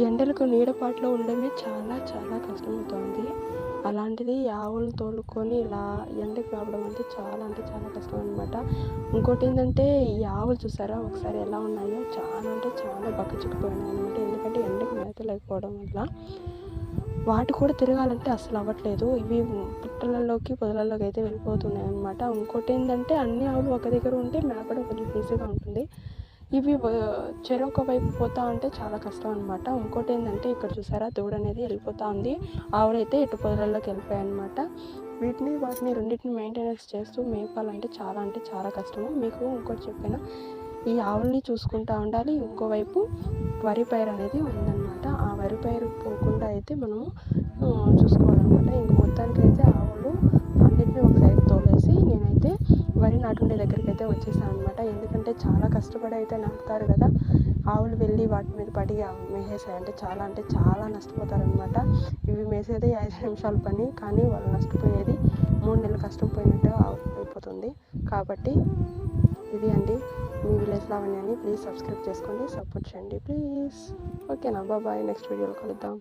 ఎండలకు నీడపాటులో ఉండడమే చాలా చాలా కష్టమవుతుంది. అలాంటిది ఆవులు ఆవులను తోలుకొని ఇలా ఎండకు రావడం అంటే చాలా అంటే చాలా కష్టం అనమాట ఇంకోటి ఏంటంటే ఈ ఆవులు చూసారా? ఒకసారి ఎలా ఉన్నాయో చాలా అంటే చాలా బక్కచిక్కిపోయినాయి అనమాట ఎందుకంటే ఎండకు మేత లేకపోవడం వల్ల. వాటి కూడా తిరగాలంటే అసలు అవ్వట్లేదు. ఇవి పుట్టలలోకి పొదలలోకి అయితే వెళ్ళిపోతున్నాయి అనమాట ఇంకోటి ఏంటంటే అన్ని ఆవులు ఒక దగ్గర ఉంటే మేపడం కొంచెం ఈజీగా ఉంటుంది. ఇవి చెరొక వైపు పోతా ఉంటే చాలా కష్టం అనమాట ఇంకోటి ఏంటంటే ఇక్కడ చూసారా దూడ అనేది వెళ్ళిపోతా ఉంది. ఆవులైతే ఎటు ఇటు పొదలలోకి వెళ్ళిపోయాయి అనమాట వీటిని వాటిని రెండింటిని మెయింటెనెన్స్ చేస్తూ మేపాలంటే చాలా అంటే చాలా కష్టము. మీకు ఇంకోటి చెప్పాను ఈ ఆవుల్ని చూసుకుంటూ ఉండాలి. ఇంకోవైపు వరి పైరు అనేది ఉందన్నమాట. ఆ వరి పైరు పోకుండా అయితే మనము చూసుకోవాలన్నమాట. ఇంక మొత్తానికి అయితే ఆవు వరి నాటుండే దగ్గరికి అయితే వచ్చేసాను అనమాట ఎందుకంటే చాలా కష్టపడి అయితే నాటుతారు కదా ఆవులు వెళ్ళి వాటి మీద పడి మేసేసాయి అంటే చాలా అంటే చాలా నష్టపోతారనమాట ఇవి మేసేది ఐదు నిమిషాల పని కానీ వాళ్ళు నష్టపోయేది మూడు నెలలు కష్టం పోయినట్టు అయిపోతుంది. కాబట్టి ఇది అండి. మీ విలేజ్ లావణ్యాన్ని ప్లీజ్ సబ్స్క్రైబ్ చేసుకోండి సపోర్ట్ చేయండి. ప్లీజ్. ఓకేనా? బాబాయ్ నెక్స్ట్ వీడియోలో కలుద్దాం.